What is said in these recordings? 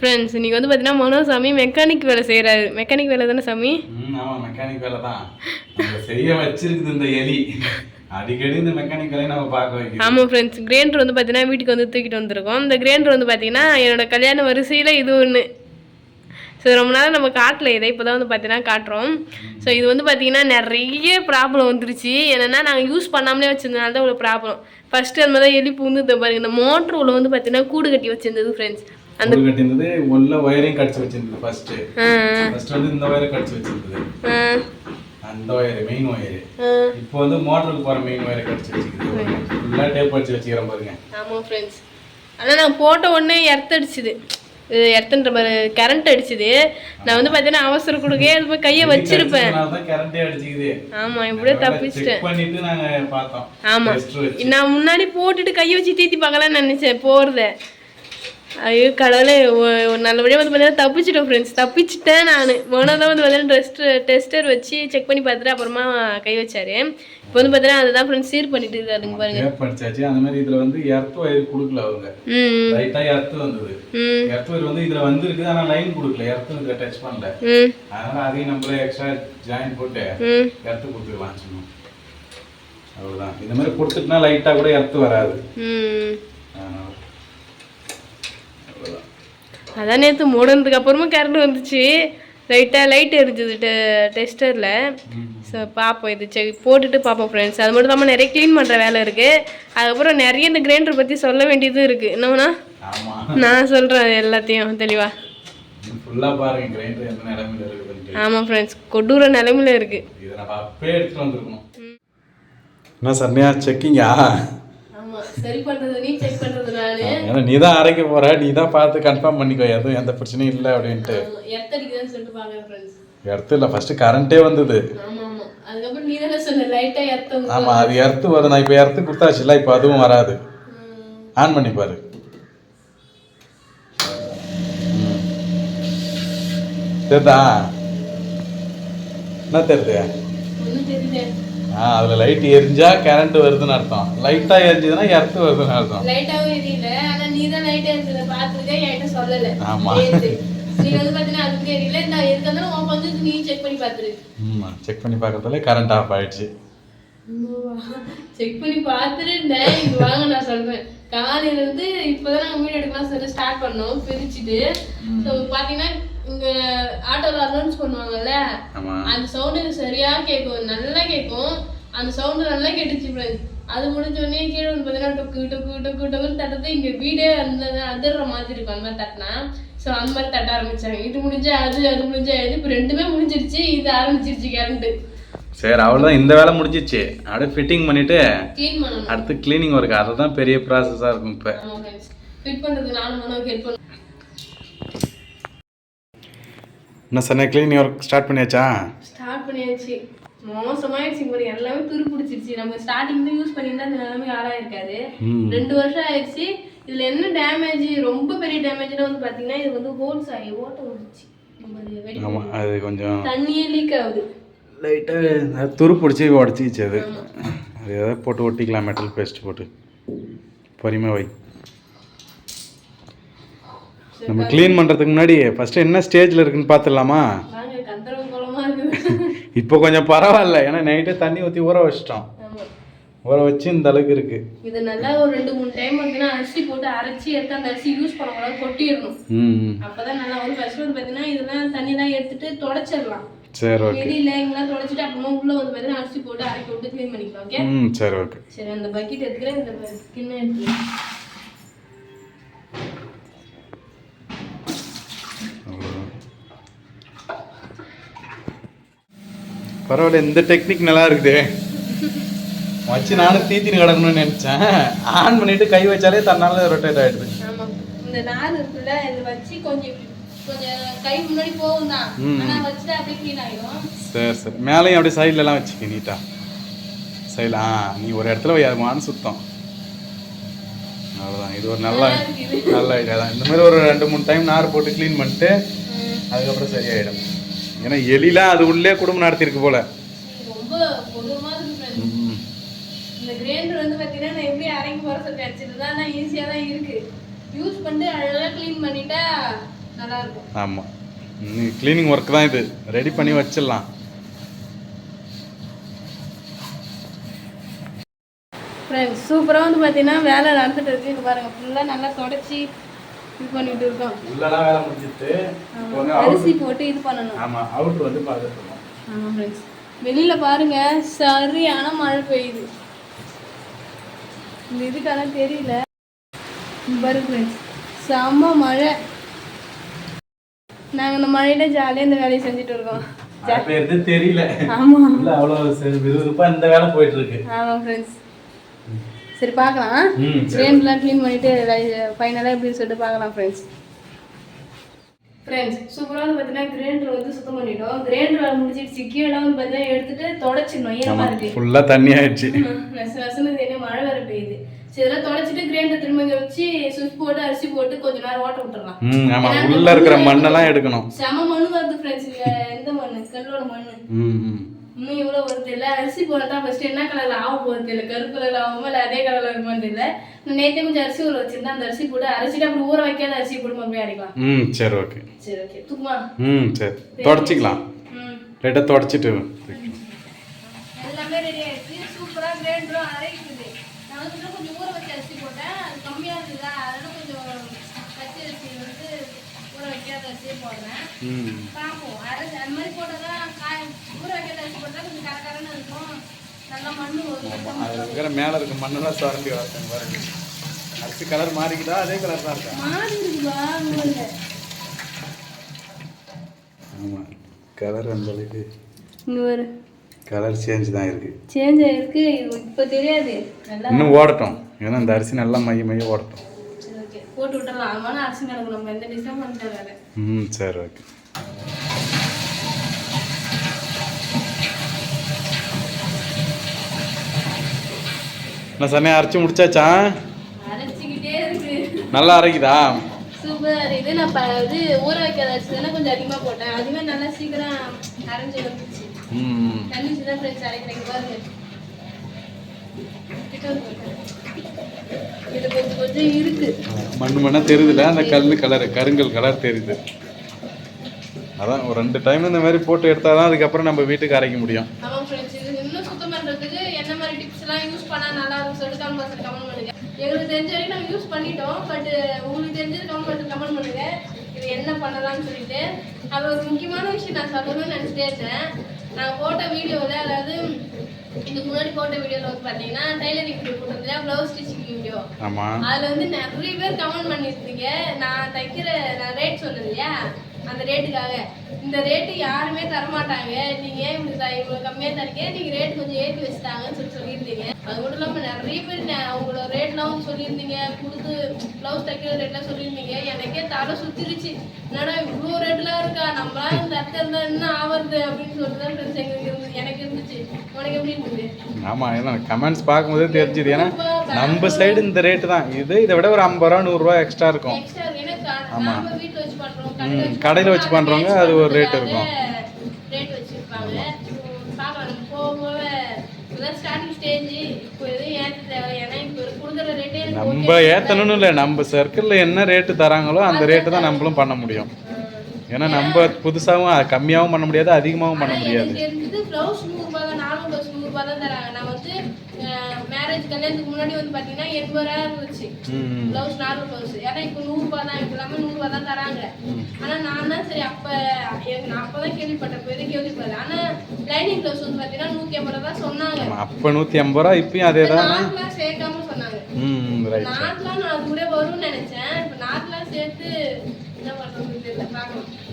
Friends இன்னைக்கு வந்து பார்த்தீங்கன்னா மனோசாமி மெக்கானிக் வேலை செய்கிறாரு மெக்கானிக் வேலை தானே சாமி? ம் ஆமா மெக்கானிக் வேலை தான். செய்ய வச்சிருக்குது இந்த எலி. அடிக்கடி இந்த மெக்கானிக் வேலையை நம்ம பார்க்க வைக்கிறோம். ஆமாம் ஃப்ரெண்ட்ஸ் கிரைண்டர் வந்து பார்த்தீங்கன்னா வீட்டுக்கு வந்து தூக்கிட்டு வந்திருக்கோம். இந்த கிரைண்டர் வந்து பார்த்தீங்கன்னா என்னோட கல்யாண வரிசையில் இது ஒன்று ஸோ ரொம்ப நாள் நம்ம காட்டல இதை. இப்போ தான் வந்து பார்த்தீங்கன்னா காட்டுறோம். ஸோ இது வந்து பார்த்தீங்கன்னா நிறைய ப்ராப்ளம் வந்துருச்சு. என்னென்னா நாங்கள் யூஸ் பண்ணாமலே வச்சிருந்தனால தான் இவ்வளோ ப்ராப்ளம் ஃபஸ்ட்டு அந்த மாதிரி தான் எலி பூந்து பாருங்க. இந்த மோட்ரு உள்ள வந்து பார்த்தீங்கன்னா கூடு கட்டி வச்சிருந்தது ஃப்ரெண்ட்ஸ் அந்த கட்டியிருந்தது உள்ள ஒயரையும் கடிச்சு வச்சிருந்தது ஃபர்ஸ்ட் ஃபர்ஸ்ட் வந்து இந்த ஒயரை கடிச்சு வச்சிருந்தது. அந்த ஒயர் மெயின் ஒயர். இப்போ வந்து மோட்டருக்கு போற மெயின் ஒயரை கடிச்சு வச்சிருக்குது. ஃபுல்லா டேப் அடிச்சு வச்சுக்கிறேன் பாருங்க. ஆமாம் ஃப்ரெண்ட்ஸ் ஆனால் நான் போட்ட உடனே எர்த் அடிச்சுது. இது எர்த்துன்ற மாதிரி கரண்ட் அடிச்சுது. நான் வந்து பார்த்தீங்கன்னா அவசரம் கொடுக்கே அது போய் கையை வச்சிருப்பேன். ஆமாம் இப்படியே தப்பிச்சிட்டேன். பண்ணிட்டு நாங்க பார்த்தோம். ஆமா. நான் முன்னாடி போட்டுட்டு கையை வச்சு தீத்தி பார்க்கலாம்னு நினைச்சேன் போறத. ஐயோ கடவுளே நல்லபடியாக வந்து பார்த்தீங்கன்னா தப்பிச்சிட்டோம் ஃப்ரெண்ட்ஸ் தப்பிச்சிட்டேன் நான். போனதான் வந்து பார்த்தீங்கன்னா டெஸ்டர் டெஸ்டர் வச்சு செக் பண்ணி பார்த்துட்டு அப்புறமா கை வச்சாரு. இப்போ வந்து பார்த்தீங்கன்னா அதுதான் ஃப்ரெண்ட்ஸ் சீர் பண்ணிட்டு இருக்காருங்க பாருங்க. டேப் அடிச்சாச்சு. அந்த மாதிரி இதுல வந்து எர்த் ஒயர் கொடுக்கல அவங்க. ம் லைட்டா எர்த் வந்தது. ம். எர்த் ஒயர் வந்து இதுல வந்திருக்கு ஆனா லைன் கொடுக்கல. எர்த் இதுல டச் பண்ணல. அதனால அதையும் நம்மளே எக்ஸ்ட்ரா ஜாயின் போட்டு எர்த்து கொடுத்துக்கலாம் அவ்வளவுதான். இந்த மாதிரி கொடுத்துட்டுனா லைட்டா கூட எர்த்து வராது ம் அதனால அவ்வளவுதான் அதான் நேற்று மூடனதுக்கு அப்புறமா கரண்ட் வந்துச்சு. லைட்டாக லைட் எரிஞ்சுது டெ டெஸ்டரில் ஸோ பார்ப்போம் இது செக் போட்டுட்டு பார்ப்போம் ஃப்ரெண்ட்ஸ் அது மட்டும் இல்லாமல் நிறைய க்ளீன் பண்ணுற வேலை இருக்குது அதுக்கப்புறம் நிறைய இந்த கிரைண்டர் பற்றி சொல்ல வேண்டியதும் இருக்குது என்னன்னா ஆமா. நான் சொல்கிறேன் எல்லாத்தையும் தெளிவாக ஃபுல்லா பாருங்க கிரைண்டர் எந்த நிலைமையில இருக்குதுன்ட்டு ஆமாம் ஃப்ரெண்ட்ஸ் கொடூர நிலமையில இருக்குது இதை நம்ம அப்பயே எடுத்துட்டு வந்திருக்கணும். என்ன சரணியா செக்கிங்கா ஆமாம் சரி பண்ணுறது நீ செக் பண்ணுறது ஏன்னா நீ தான் அரைக்க போற நீ தான் பார்த்து கன்ஃபார்ம் பண்ணிக்கோ எதுவும் எந்த பிரச்சனையும் இல்லை அப்படின்ட்டு. சொல்லிட்டு ஃப்ரெண்ட்ஸ் எர்த்து இல்லை ஃபர்ஸ்ட் கரண்டே வந்தது. அதுக்கப்புறம் நீ தானே சொன்ன லைட்டாக எத்தம் ஆமா அது எர்த்து வரும் நான் இப்போ எர்த்து கொடுத்தாச்சுல இப்போ அதுவும் வராது. ஆன் பண்ணி பாரு. தெரிதா? என்ன தெரியுது ஆ அதுல லைட் எரிஞ்சா கரண்ட் வருதுன்னு அர்த்தம். லைட்டா எரிஞ்சதுன்னா எர்த்து வருதுன்னு அர்த்தம். நீ தான் எரிஞ்சத பார்த்துருக்க என்கிட்ட சொல்லல. ஆமா. நீ வந்து பாத்தீங்கன்னா அதுக்கு எரியல நான் இருக்கதாலும் உன் நீ செக் பண்ணி பாத்துரு ம் செக் பண்ணி பார்க்கறதுல கரண்ட் ஆஃப் ஆயிடுச்சு. செக் பண்ணி பார்த்துருந்தேன். வாங்க நான் சொல்றேன். காலையில இருந்து இப்பதான் நாங்க வீடு எடுக்கலாம் சொல்லி ஸ்டார்ட் பண்ணோம் பிரிச்சுட்டு. ஸோ பாத்தீங்கன்னா இங்க ஆட்டோல அனௌன்ஸ் பண்ணுவாங்கல்ல அந்த சவுண்டு சரியா கேட்கும் நல்லா கேட்கும். அந்த சவுண்டு நல்லா கேட்டுச்சு அது முடிஞ்ச உடனே கீழே வந்து பார்த்தீங்கன்னா டொக்கு டொக்கு டொக்கு டொக்குன்னு தட்டது இங்கே வீடே அந்த அதிர்ற மாதிரி இருக்கும். அந்த மாதிரி தட்டினா ஸோ அந்த மாதிரி தட்ட ஆரம்பிச்சாங்க. இது முடிஞ்சா அது அது முடிஞ்சா இது. இப்போ ரெண்டுமே முடிஞ்சிருச்சு. இது ஆரம்பிச்சிருச்சு கரண்ட்டு சரி அவ்வளோதான் இந்த வேலை முடிஞ்சிச்சு. அப்படியே ஃபிட்டிங் பண்ணிட்டு அடுத்து க்ளீனிங் ஒர்க் அதுதான் பெரிய ப்ராசஸாக இருக்கும் இப்போ. ஃபிட் பண்ணுறதுக்கு நானும் மனோக்கு ஹெல்ப் பண்ணுவேன் என்ன சொன்ன க்ளீனிங் ஒர்க் ஸ்டார்ட் பண்ணியாச்சா? ஸ்டார்ட் பண்ணியாச்சு. மோசமாயிடுச்சு பாரு எல்லாமே துரு பிடிச்சிருச்சு நம்ம ஸ்டார்டிங் யூஸ் பண்ணியிருந்தா இந்த நிலைமை ஆளாயிருக்காது. ரெண்டு வருஷம் ஆயிடுச்சு. இதுல என்ன டேமேஜ் ரொம்ப பெரிய டேமேஜ்னா வந்து பாத்தீங்கன்னா இது வந்து ஹோல்ஸ் ஆகி ஓட்ட ஆமாம் அது கொஞ்சம் தண்ணியே லீக் ஆகுது. லைட்டாக துரு பிடிச்சி உடச்சிச்சு அது. அது எதாவது போட்டு ஒட்டிக்கலாம் மெட்டல் பேஸ்ட் போட்டு. பொறுமையாக வை. நம்ம க்ளீன் பண்ணுறதுக்கு முன்னாடி ஃபஸ்ட்டு என்ன ஸ்டேஜில் இருக்குன்னு பார்த்துடலாமா வாங்க கந்தரவ குளமா இருக்குது இப்போ கொஞ்சம் பரவாயில்ல. ஏன்னா நைட்டே தண்ணி ஊற்றி ஊற வச்சிட்டோம். ஊற வச்சு இந்த அளவுக்கு இருக்குது இது நல்லா ஒரு ரெண்டு மூணு டைம் வந்துன்னா அரிசி போட்டு அரைச்சி எடுத்து அந்த அரிசி யூஸ் பண்ணக்கூடாது கொட்டிடணும். ம் ம். அப்பதான் நல்லா வரும். ஃபர்ஸ்ட் வந்து பாத்தீங்கன்னா இதெல்லாம் தண்ணிலாம் எடுத்துட்டு தொடச்சிடலாம். சரி ஓகே வெளியில இங்கெல்லாம் தொடச்சிட்டு அப்புறமா உள்ள வந்து பாத்தீங்கன்னா அரிசி போட்டு அரைக்கி விட்டு க்ளீன் பண்ணிக்கலாம் ஓகே ம் சரி ஓகே சரி அந்த பக்கெட் எடுத்துக்கிறேன் இந்த கிண்ணம் எடுத்துக்கிறேன் பரவாயில்ல இந்த டெக்னிக் நல்லா இருக்குது. வச்சு நானும் தீத்தின்னு கிடக்கணும்னு நினச்சேன். ஆன் பண்ணிட்டு கை வச்சாலே தன்னால ரொட்டேட் ஆகிடுது ஆமா. இந்த நார் இருக்குல்ல இது வச்சு கொஞ்சம் இப்படி- கொஞ்சம் கை முன்னாடி போகும் தான் ம். ஆனா வச்சுட்டு அப்படியே க்ளீன் ஆயிடும். சரி சரி. மேலேயும் அப்படியே சைட்லலாம் வச்சுக்க நீட்டா சைடில் ஆ நீ ஒரு இடத்துல வை அது மானு சுத்தம். அவ்வளோதான் இது ஒரு நல்ல. நல்ல ஐடியா தான். இந்த மாதிரி ஒரு ரெண்டு மூணு டைம் நார் போட்டு க்ளீன் பண்ணிட்டு அதுக்கப்புறம் சரியாயிடும். ஏன்னா எலிலாம் அது உள்ளே குடும்பம் நடத்திருக்கு போல. இந்த கிரைண்டர் வந்து பாத்தீங்கன்னா நான் எப்படி அரைக்க போற சொல்லி அடிச்சது தான் ஈஸியா தான் இருக்கு. யூஸ் பண்ணிட்டு அழகா க்ளீன் பண்ணிட்டா நல்லா இருக்கும். ஆமாம் க்ளீனிங் ஒர்க் தான் இது. ரெடி பண்ணி வச்சிடலாம். ஃப்ரெண்ட்ஸ் சூப்பராக வந்து பார்த்தீங்கன்னா வேலை நடந்துட்டு இருக்கு. இது பாருங்க ஃபுல்லாக நல்லா தொடச்சி இது பண்ணிட்டு இருக்கோம் உள்ளலாம் வேலை முடிஞ்சிட்டு ஆமா, அரிசி போட்டு இது பண்ணணும். வந்து ஃப்ரெண்ட்ஸ் வெளியில் பாருங்க சரியான மழை பெய்யுது. இந்த இதுக்கான தெரியல. பாருங்க ஃப்ரெண்ட்ஸ் செம்ம மழை. நாங்கள் இந்த மழையில ஜாலியாக இந்த வேலையை செஞ்சுட்டு இருக்கோம். தெரியல. ஆமாம் இல்லை அவ்வளோ விறுவிறுப்பாக இந்த வேலை போயிட்டு இருக்கு. ஆமாம் ஃப்ரெண்ட்ஸ் சரி பார்க்கலாம். ம் சரி. கிரேண்ட்லாம் க்ளீன் பண்ணிட்டு ஃபைனலாக எப்படின்னு சொல்லிட்டு பார்க்கலாம் ஃப்ரெண்ட்ஸ் ஃப்ரெண்ட்ஸ் சூப்பராக வந்து பார்த்தீங்கன்னா கிரைண்டர் வந்து சுத்தம் பண்ணிட்டோம். கிரைண்டர் வேலை முடிச்சிடுச்சு கீழே வந்து பார்த்தீங்கன்னா எடுத்துட்டு தொடச்சிடணும். ஈரமாக இருக்கு. ஃபுல்லாக தண்ணி ஆயிடுச்சு. நெச நெசன்னு இது என்ன மழை வேற பெய்யுது. சரி இதெல்லாம் தொடச்சிட்டு கிரைண்டர் திரும்ப இங்க வச்சு சுவிட்ச் போட்டு அரிசி போட்டு கொஞ்ச நேரம் ஓட்ட விட்டுறலாம். ம் ஆமாம் உள்ளே இருக்கிற மண்ணெல்லாம் எடுக்கணும். செம மண்ணு வருது ஃப்ரெண்ட்ஸ் இங்க எந்த மண்ணு? கல்லோட மண்ணு. ம் ம். இன்னும் எவ்வளோ வருது இல்லை அரிசி போடட்டா ஃபர்ஸ்ட் என்ன கலர்ல ஆக போகுது தெரியல. கருப்பு கலர்ல ஆகுமா இல்லை அதே கலர்ல இருக்குமான்னு தெரியல. நேற்றே கொஞ்சம் அரிசி ஊற வச்சிருந்தேன். அந்த அரிசி போட்டு அரிசிட்டு அப்படி ஊற வைக்காத அரிசி போட்டு மறுபடியும் அரைக்கலாம். ம் சரி ஓகே சரி ஓகே தூக்குமா? ம் சரி. தொடச்சிக்கலாம். ம். லைட்டாக தொடச்சிட்டு எல்லாமே ரெடி ஆயிடுச்சு. சூப்பராக கிரைண்டரும் அரைக்குது. நான் வந்து கொஞ்சம் ஊற வச்ச அரிசி போட்டேன். அது கம்மியாக இருக்குதா அதனால கொஞ்சம் பச்சை அரிசி வந்து ஊற வைக்காத அரிசியே போடுறேன். ம். பார்ப்போம் அரிசி அந்த மாதிரி போட்டால் தான் காய் ஊற வைக்காத அரிசி போட்டால் கொஞ்சம் கரகரன்னு இருக்கும். நல்லா மண்ணு வரும். அது இருக்கிற மேலே இருக்க மண்ணெல்லாம் சுரண்டி வரட்டாங்க பாருங்க. அரிசி கலர் மாறிக்கிட்டா அதே கலர் தான் இருக்கா மாறி இருக்குவா நூல்ல ஆமாம் கலர் அந்த அளவுக்கு இங்கே ஒரு கலர் சேஞ்ச் தான் இருக்குது சேஞ்ச் ஆயிருக்கு. இது இப்போ தெரியாது. இன்னும் ஓடட்டும். ஏன்னா இந்த அரிசி நல்லா மைய மைய ஓடட்டும். போட்டு விட்டுறலாம். அதனால அரிசி நம்ம எந்த டிஸ்டர்ப் வேலை ம் சரி ஓகே நான் சமையல் அரைச்சி முடிச்சாச்சா? நல்லா அரைக்குதா? சூப்பர் இது நான் ப- இது ஊற வைக்காத அரிசி தானே கொஞ்சம் அதிகமாக போட்டேன். அதுவே நல்லா சீக்கிரம் அரைஞ்சு வந்துச்சு ம். தண்ணி தான் ஃப்ரெண்ட்ஸ் அரைக்கிறீங்க பாருங்க. கிட்ட வந்து பாருங்க. இது கொஞ்சம் கொஞ்சம் இருக்கு. மண்ணு மண்ணா தெரியுதுல அந்த கல் கலர் கருங்கல் கலர் தெரியுது. அதான் ஒரு ரெண்டு டைம் இந்த மாதிரி போட்டு எடுத்தால் தான் அதுக்கப்புறம் நம்ம வீட்டுக்கு அரைக்க முடியும். ஆமாம் ஃப்ரெண்ட்ஸ் இது இன்னும் சுத்தம் பண்ணுறதுக்கு என்ன மாதிரி டிப்ஸ் எல்லாம் யூஸ் பண்ணால் நல்லா இருக்கும் சொல்லிட்டு கமெண்ட் பாக்ஸில் கமெண்ட் பண்ணுங்க எங்களுக்கு தெரிஞ்ச வரைக்கும் நாங்கள் யூஸ் பண்ணிட்டோம். பட் உங்களுக்கு தெரிஞ்சது கமெண்ட் கமெண்ட் பண்ணுங்க. இது என்ன பண்ணலாம்னு சொல்லிட்டு. அது ஒரு முக்கியமான விஷயம் நான் சொல்லணும்னு நினச்சிட்டே இருந்தேன். நான் போட்ட வீடியோவில் அதாவது இதுக்கு முன்னாடி போட்ட வீடியோவில் வந்து பார்த்தீங்கன்னா டைலரிங் வீடியோ போட்டிருந்தேன். ப்ளவுஸ் ஸ்டிச்சிங் வீடியோ அதுல வந்து நிறைய பேர் கமெண்ட் பண்ணிருந்தீங்க நான் தைக்கிற நான் ரேட் சொன்னேன் இல்லையா? அந்த ரேட்டுக்காக இந்த ரேட்டு யாருமே தர மாட்டாங்க நீங்க ஏன் இப்படி த- இவ்வளவு கம்மியா தரீங்க? நீங்க ரேட் கொஞ்சம் ஏற்றி வச்சுட்டாங்கன்னு சொல்லி சொல்லியிருந்தீங்க. அது மட்டும் இல்லாம நிறைய பேர் உங்களோட ரேட்லாம் சொல்லியிருந்தீங்க. கொடுத்து ப்ளவுஸ் தைக்கிற ரேட்லாம் சொல்லியிருந்தீங்க. எனக்கே தலை சுத்திருச்சு. என்னடா இவ்வளோ ரேட்லாம் இருக்கா? நம்மளாம் இந்த இடத்துல இருந்தா என்ன ஆவறது அப்படின்னு சொல்லிட்டு தான் friends எங்களுக்கு இருந்து எனக்கு இருந்துச்சு. உனக்கு எப்படி இருந்தது? ஆமாம் ஏன்னா கமெண்ட்ஸ் பார்க்கும்போதே தெரிஞ்சுது. ஏன்னா நம்ம சைடு இந்த ரேட்டு தான். இது இதை விட ஒரு ஐம்பது ரூபா நூறுரூவா எக்ஸ்ட்ரா இருக்கும். எக்ஸ்ட்ரா ஏன்னா க- ஆமா. கடையில வச்சு பண்றவங்க அது ஒரு இருக்கும். ரேட் வச்சிருப்பாங்க. உம், பார்க்கலாம் நம்ம போக போக இப்பதான் ஸ்டார்டிங் ஸ்டேஜ் இப்போ எதுவும் ஏற்ற தேவை. ஏன்னா இப்போ கொடுக்குற ரேட்டே நம்ம ஏற்றணும்னு இல்லை. நம்ம சர்க்கிளில் என்ன ரேட்டு தராங்களோ அந்த ரேட்டு தான் நம்மளும் பண்ண முடியும். ஏன்னா நம்ம புதுசாகவும் கம்மியாகவும் பண்ண முடியாது அதிகமாகவும் பண்ண முடியாது. ப்ளவுஸ் நூறுரூபா தான் நார்மல் ப்ளவுஸ் நூறுரூபா தான் தராங்க. நான் வந்து மேரேஜ் கல்யாணத்துக்கு முன்னாடி வந்து பார்த்தீங்கன்னா எண்பது ரூபா இருந்துச்சு. ப்ளவுஸ் நார்மல் ப்ளவுஸ் ஏன்னா இப்போ நூறுரூபா தான் இப்போ எல்லாமே நூறுரூவா தான் தராங்க. ஆனா நான் தான் சரி அப்ப எனக்கு நான் அப்பதான் கேள்விப்பட்டேன் இப்போ எதுவும் கேள்விப்படல. ஆனா லைனிங் ப்ளவுஸ் வந்து பார்த்தீங்கன்னா நூற்றி ஐம்பது ரூபா தான் சொன்னாங்க. அப்போ நூற்றி ஐம்பது ரூபா இப்பயும் அதே தான். நாட்லாம் சேர்க்காம சொன்னாங்க. நாட்லாம் நான் அது கூட வரும்னு நினைச்சேன். இப்போ நாட்லாம் சேர்த்து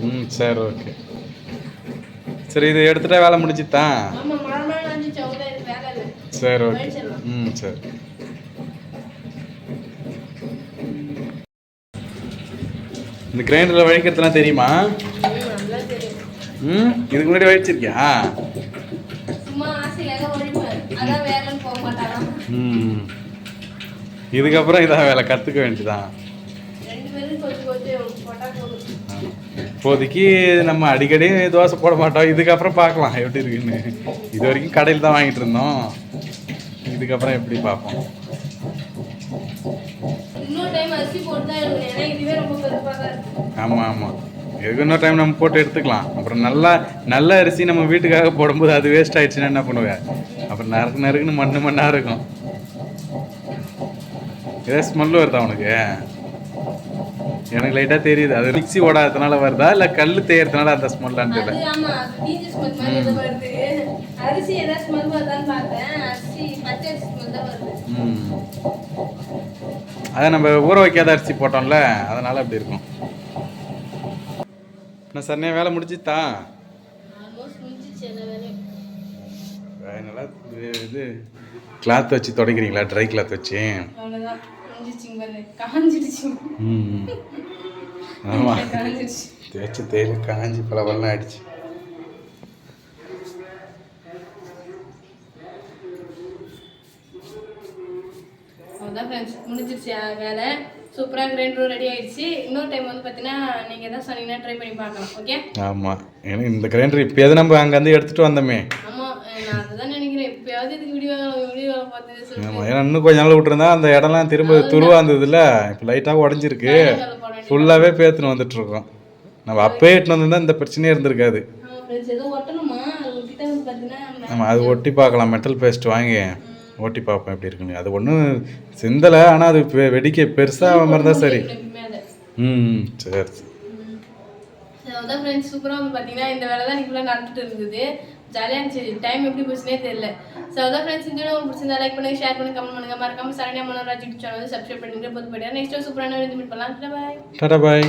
ம் சரி ஓகே சரி இது எடுத்துட்டா வேலை இல்லை. சரி ஓகே ம் சரி. இந்த கிரைண்டரில் வழிக்கிறதுலாம் தெரியுமா? ம், இதுக்கு முன்னாடி வழிச்சிருக்கியா? ம் இதுக்கப்புறம் இதான் வேலை கற்றுக்க வேண்டியதான் ரெண்டு பேரும் கொஞ்சம் கொஞ்சம் போட்டா போதும் இப்போதைக்கு நம்ம அடிக்கடி தோசை போட மாட்டோம். இதுக்கப்புறம் பார்க்கலாம். எப்படி இருக்குன்னு. இது வரைக்கும் கடையில் தான் வாங்கிட்டு இருந்தோம். இதுக்கப்புறம் எப்படி பார்ப்போம். ஆமாம் ஆமாம் எதுக்கு இன்னொரு டைம் நம்ம போட்டு எடுத்துக்கலாம். அப்புறம் நல்லா நல்ல அரிசி நம்ம வீட்டுக்காக போடும்போது அது வேஸ்ட் ஆயிடுச்சுன்னா என்ன பண்ணுவேன் அப்புறம் நறுக்கு நறுக்குன்னு மண்ணு மண்ணாக இருக்கும். ஏதோ ஸ்மெல் வருதா உனக்கு? எனக்கு லைட்டாக தெரியுது. அது மிக்ஸி ஓடாததுனால வருதா? இல்லை கல் தேயறதுனால அந்த ஸ்மெல்லான்னு தெரியல அரிசி ஏதாவது ஸ்மெல் வருதான்னு பார்த்தேன். அரிசி பச்சை அரிசி ஸ்மெல் தான் வருது. ம். அதை நம்ம ஊற வைக்காத அரிசி போட்டோம்ல அதனால அப்படி இருக்கும். நான் சரணையா வேலை முடிச்சுதா அதனால இது- இது கிளாத் வச்சு துடைக்கிறீங்களா? ட்ரை கிளாத் வச்சு? அவ்வளோதான் முடிஞ்சிச்சுங்க பாரு காஞ்சிடுச்சு ஆமாம் காஞ்சிடுச்சு தேய்ச்சி தேய்ச்சி காஞ்சி பலவெல்லாம் ஆயிடுச்சு. அவ்வளோதான் ஃப்ரெண்ட்ஸ் முடிஞ்சிருச்சு வேலை. சூப்பராக கிரைண்டரும் ரெடி ஆயிடுச்சு. இன்னொரு டைம் வந்து பார்த்தீங்கன்னா நீங்கள் எதாவது சொன்னீங்கன்னா ட்ரை பண்ணி பார்க்கலாம். ஓகே ஆமாம் எனக்கு இந்த கிரைண்டர் இப்போயாவது நம்ம அங்கேருந்து எடுத்துகிட்டு வந்தோமே. இதுக்கு வீடியோ வீடியோ ஏன்னா இன்னும் கொஞ்ச நாள் விட்டுருந்தா அந்த இடம்லாம் திரும்ப துருவா இருந்ததுல இப்போ லைட்டாக உடஞ்சிருக்கு. ஃபுல்லாகவே பேத்துன்னு வந்துட்டு இருக்கோம் நம்ம அப்பயே எட்டுன்னு வந்திருந்தா இந்த பிரச்சனையே இருந்திருக்காது. ஒட்டணுமா? அது ஒட்டி பார்க்கலாம். மெட்டல் பேஸ்ட் வாங்கி ஒட்டி பார்ப்போம் எப்படி இருக்குன்னு. அது ஒன்றும் சிந்தலை ஆனால் அது வெடிக்க பெருசாக மாதிரி தான் சரி. ம் சரி அதான் ஃப்ரெண்ட்ஸ் சூப்பராக வந்து பார்த்தீங்கன்னா இந்த வேலை தான் ஃபுல்லாக நடந்துட்டு இருந்தது. ஜாலியாக இருந்துச்சு. டைம் எப்படி போச்சுனே தெரியல. ஸோ அதான் ஃப்ரெண்ட்ஸ் இந்த உங்களுக்கு பிடிச்சிருந்தா லைக் பண்ணுங்க ஷேர் பண்ணுங்க கமெண்ட் பண்ணுங்க. மறக்காம சரண்யா மனோராஜ் யூடியூப் சேனல் வந்து சப்ஸ்கிரைப் பண்ணிட்டு போது போயிட்டு நெக்ஸ்ட் சூப்பரான மீட் பண்ணலாம். பாய் டாடா பாய்